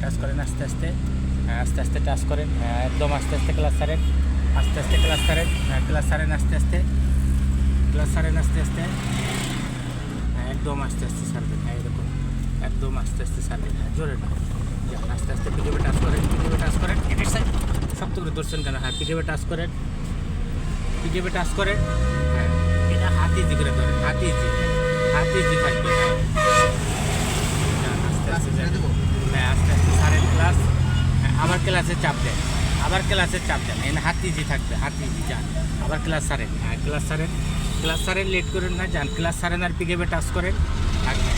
Touch করেন আস্তে আস্তে। হ্যাঁ আস্তে আস্তে টাচ করেন। হ্যাঁ একদম আস্তে আস্তে ক্লাস সারেন আস্তে আস্তে ক্লাস সারেন ক্লাস সারেন আস্তে আস্তে। ক্লাস সারেন আস্তে আস্তে। হ্যাঁ একদম আস্তে আস্তে সারবেন হ্যাঁ এরকম। একদম আস্তে আস্তে সারবেন হ্যাঁ জোরে না। আস্তে আস্তে পিঠেবে টাচ করেন পিঠেবে টাচ করেন। এটার সাইড শক্ত করে ধরছেন কেন? হ্যাঁ পিঠেবে টাচ করেন। পিঠেবে টাচ করেন। হ্যাঁ এটা হাত ইজি করে ধরেন। হাত ইজি হাত ইজি থাকবে। হ্যাঁ। আস্তে আস্তে। হ্যাঁ আস্তে আস্তে সারেন ক্লাস হ্যাঁ, আবার ক্লাসে চাপ দেন আবার ক্লাসে চাপ দেন। এখানে হাত ইজি থাকবে হাত ইজি যান। আবার ক্লাস সারেন হ্যাঁ ক্লাস সারেন। ক্লাস সারেন লেট করেন না যান। ক্লাস সারেন আর পিকেবে টাচ করেন।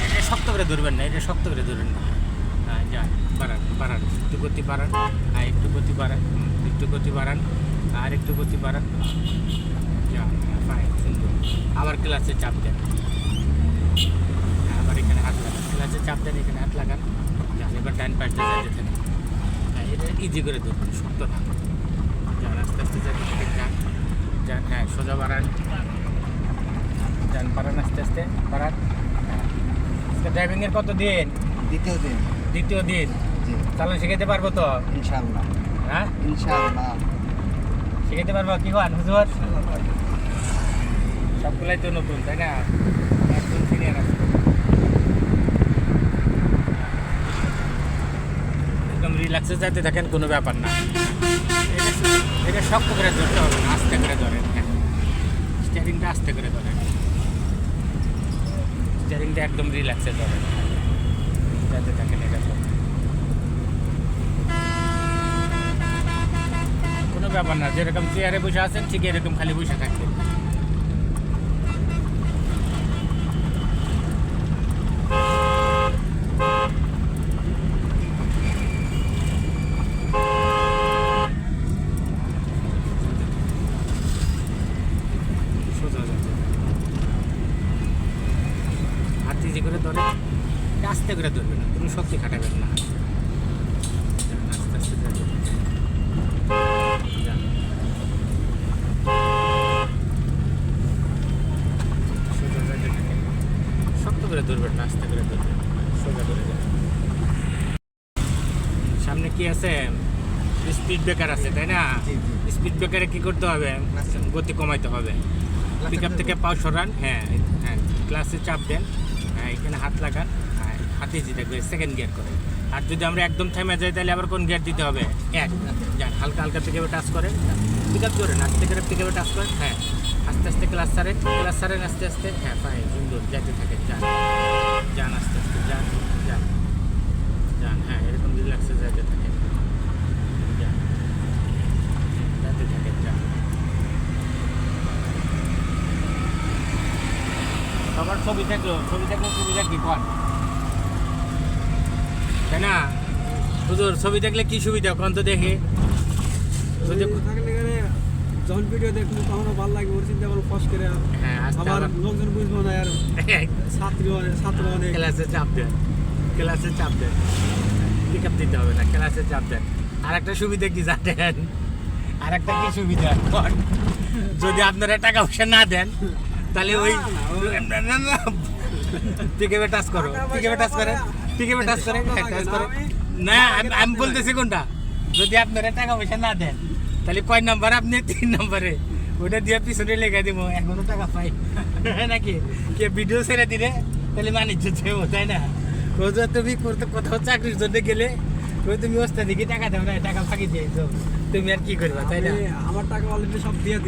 এটা শক্ত করে ধরবেন না এটা শক্ত করে ধরবেন না। হ্যাঁ যান বাড়ান বাড়ান একটু গতি বাড়ান। হ্যাঁ একটু গতি বাড়ান একটু গতি বাড়ান আর একটু গতি বাড়ান। যান হ্যাঁ সুন্দর। আবার ক্লাসে চাপ দেন। হ্যাঁ, আবার এখানে হাত লাগান। ক্লাসে চাপ দেন এখানে হাত লাগান। এবার থাকেন হ্যাঁ এটা ইজি করে ধরবেন শক্ত না। যান আস্তে আস্তে যান যান হ্যাঁ সোজা বাড়ান। যান বাড়ান আস্তে আস্তে বাড়ান। হ্যাঁ ড্রাইভিংয়ের কত দিন? দ্বিতীয় দিন। দ্বিতীয় দিন। চালানো শিখাইতে পারব তো? ইনশাআল্লাহ। হ্যাঁ? ইনশাআল্লাহ। শিখাইতে পারব কি হন হুজুর? সবগুলাই তো নতুন তাই না একদম সিনিয়র আছে একদম রিল্যাক্সে যাইতে কোনো ব্যাপার না। এটা- শক্ত করে ধরতে হবে, আস্তে করে ধরেন হ্যাঁ। স্টিয়ারিংটা আস্তে করে ধরেন। স্টিয়ারিংটা একদম রিল্যাক্সে ধরেন। যাতে থাকেন এটা কোনো ব্যাপার না, যেরকম চেয়ারে বসে আছেন, ঠিক এরকম খালি বসে থাকবেন সোজা যাচ্ছে। হাত ইজি করে ধরে আস্তে করে ধরবে না কোনো শক্তি খাটাবেন না। আস্তে আস্তে। শক্ত করে ধরবেন না আস্তে করে ধরবেন সোজা করে। সামনে কি আছে? স্পিড ব্রেকার আছে তাই না। স্পিড ব্রেকারে কি করতে হবে? গতি কমাইতে হবে। পিক আপ থেকে পাও সরান হ্যাঁ হ্যাঁ ক্লাসে চাপ দেন। এখানে হাত লাগান হাতে যেতে থাকবে সেকেন্ড গিয়ার করে। আর যদি আমরা একদম থেমে যাই, তাহলে আবার কোন গিয়ার দিতে হবে? এক। যান, হালকা হালকা পিক টাচ করেন। পিক আপ করেন আস্তে করে পিক টাচ করেন। হ্যাঁ আস্তে আস্তে ক্লাস সারেন ক্লাস সারেন আস্তে আস্তে। হ্যাঁ ফাইন সুন্দর যাতে থাকে যান। যান, আস্তে আস্তে যান যান যান হ্যাঁ এরকম রিল্যাক্সে যাতে থাকেন যান যাতে থাকেন যান সবার ছবি থাকল ছবি থাকলে কি কন। তাই না হুজুর ছবি দেখলে কি সুবিধা? কন তো দেখে। যখন ভিডিও দেখব তখনও ভালো লাগবে ওর চিন্তা করব ফস করে হ্যাঁ আবার আবার লোকজন বুঝব না আর। ছাত্রী অনেক ছাত্র অনেক। ক্লাসে চাপ দেন। ক্লাসে চাপ দেন। পিক আপ দিতে হবে না ক্লাসে চাপ দেন। আর একটা সুবিধা কি জানেন? আর একটা কি সুবিধা? যদি আপনারা টাকা পয়সা না দেন তাহলে ওই পিকেবে টাচ করো? পিকেবে টাচ করে? পিকেবে টাচ করে? টাচ করে। না, আমি বলতেছি কোনটা? যদি আপনারা টাকা পয়সা না দেন, তাহলে কয় নাম্বার? আপনি তিন নম্বরে। ওটা দিয়ে পিছনে লেগে দিব। এখনও টাকা পাই। নাকি? কে ভিডিও ছেড়ে দিলে, তাহলে বাণিজ্য দেবো, তাই না? ও তুমি করতে কোথাও চাকরির জন্য গেলে তুমি ওস্তাদিকে টাকা দেবো না, টাকা ফাঁকি দিয়েছ তুমি আর কি করবা, তাই না? আমার টাকা অলরেডি সব দিয়ে